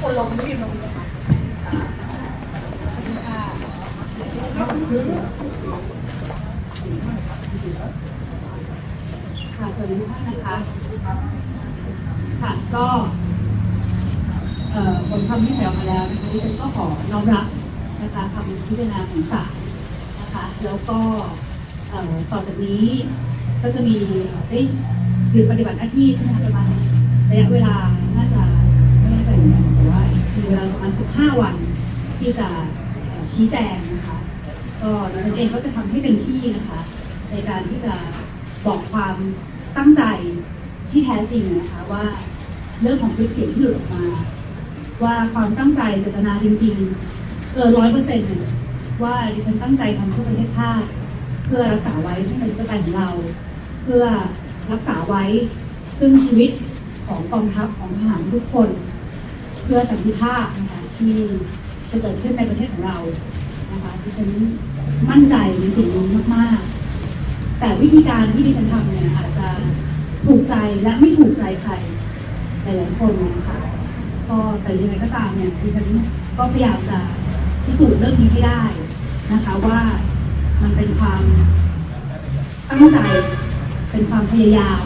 คนลงไม่ลงเลคะค่ะสวัสดีทุกท่านนะคะ ค่ะก็เอ่อผลคำที่ออกมาแล้วนะคะดิฉันก็ขอน้อมรับนะคะคำพิจารณาของศาลนะคะ แล้วก็เอ่อต่อจากนี้ก็จะมีได้ หรือปฏิบัติหน้าที่ใช่ไหมคะประมาณระยะเวลาน่าจะไม่แน่ใจเหมือนกันแต่ว่ามีเวลาประมาณ 15 วันที่จะชี้แจงนะคะก็ดิฉันเองก็จะทำให้เต็มที่นะคะ ในการที่จะบอกความตั้งใจที่แท้จริงนะคะว่าเรื่องของคลิปเสียงที่หลุดออกมา ว่าความตั้งใจเจตนาจริงๆเกินร้อยเปอร์เซ็นต์ว่าดิฉันตั้งใจทำเพื่อประเทศชาติ เพื่อรักษาไว้ซึ่งเป็นประกันของเรา เพื่อ รักษาไว้ ซึ่งชีวิตของกองทัพของทหารทุกคน เพื่อสันติภาพนะคะที่จะเกิดขึ้นในประเทศของเรานะคะดิฉันมั่นใจในสิ่งนี้มากๆ แต่วิธีการที่ดิฉันทำเนี่ยอาจจะถูกใจและไม่ถูกใจใครหลายๆคนนะคะก็แต่ยังไงก็ตามเนี่ยดิฉันก็พยายามจะพิสูจน์เรื่องนี้ให้ได้นะคะว่ามันเป็นความตั้งใจ เป็นความพยายาม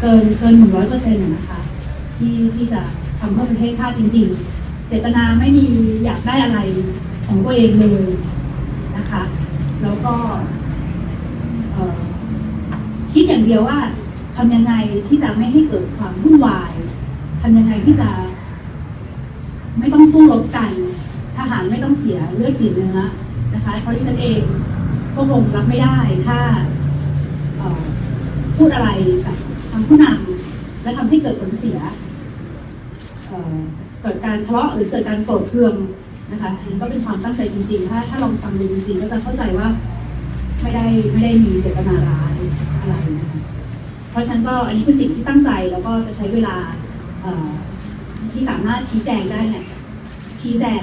เกินเกินหนึ่งร้อยเปอร์เซ็นต์นะคะที่ที่จะทำเพื่อประเทศชาติจริง ๆ เจตนาไม่มีอยากได้อะไรของตัวเองเลยนะคะ แล้วก็คิดอย่างเดียวว่าทำยังไงที่จะไม่ให้เกิดความวุ่นวายทำยังไงที่จะ ไม่ต้องสู้รบกัน ทหารไม่ต้องเสียเลือดกลิ่นเนื้อนะคะเพราะที่ฉันเองก็คงรับไม่ได้ถ้า พูดอะไรกับทางผู้นำและทำให้เกิดผลเสียเกิดการทะเลาะหรือเกิดการโกรธเคืองนะคะอันนี้ก็เป็นความตั้งใจจริงๆ ถ้าถ้าลองฟังดูจริงๆก็จะเข้าใจว่าไม่ได้ไม่ได้มีเจตนาร้ายอะไรนะคะเพราะฉะนั้นก็อันนี้คือสิ่งที่ตั้งใจแล้วก็จะใช้เวลาที่สามารถชี้แจงได้เนี่ยชี้แจง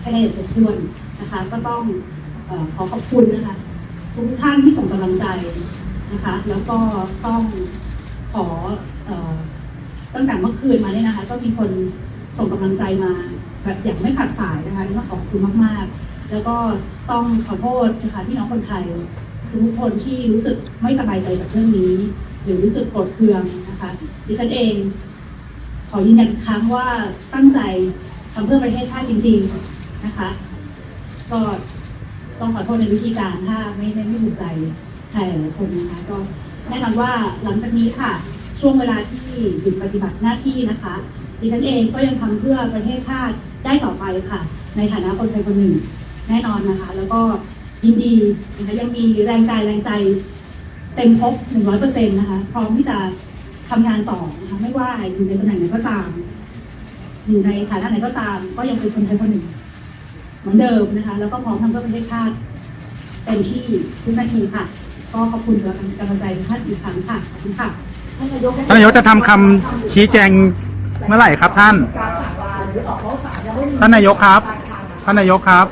ให้ละเอียดครบถ้วนนะคะ ก็ต้องอขอขอบคุณนะคะทุกท่านที่ส่งกำลังใจ นะคะ แล้วก็ต้องขออตั้งแต่เมื่อคืนมาเนี่ยนะคะ ก็มีคนส่งกำลังใจมาแบบอย่างไม่ขาดสายนะคะนี่ก็ขอบคุณมากๆ แล้วก็ต้องขอโทษนะคะพี่น้องคนไทยทุกคนที่รู้สึกไม่สบายใจกับเรื่องนี้ หรือรู้สึกโกรธเคืองนะคะดิฉันเอง ขอยืนยันครั้งว่าตั้งใจทำเพื่อประเทศชาติจริง ๆนะคะ ก็ต้องขอโทษในวิธีการถ้าไม่ไม่ถูกใจ ครหลายคนนะคะก็แน่นอนว่าหลังจากนี้ค่ะ ช่วงเวลาที่หยุดปฏิบัติหน้าที่นะคะ ดิฉันเองก็ยังทำเพื่อประเทศชาติได้ต่อไปค่ะ ในฐานะคนไทยคนหนึ่งแน่นอนนะคะ แล้วก็ยินดีนะคะยังมีแรงกายแรงใจเต็มครบหนึ่งร้อยเปอร์เซ็นต์นะคะ พร้อมที่จะทำงานต่อนะคะไม่ว่าอยู่ในตำแหน่งไหนก็ตาม อยู่ในฐานะไหนก็ตาม ก็ยังเป็นคนไทยคนหนึ่งเหมือนเดิมนะคะ แล้วก็พร้อมทำเพื่อประเทศชาติเต็มที่ทุกนาทีค่ะ ก็ขอบคุณสำหรับกำลังใจทุกท่านอีกครั้งค่ะขอบคุณค่ะท่านนายกท่านนายกจะทำคำชี้แจงเมื่อไหร่ครับท่าน ท่านนายกครับ ท่านนายกครับ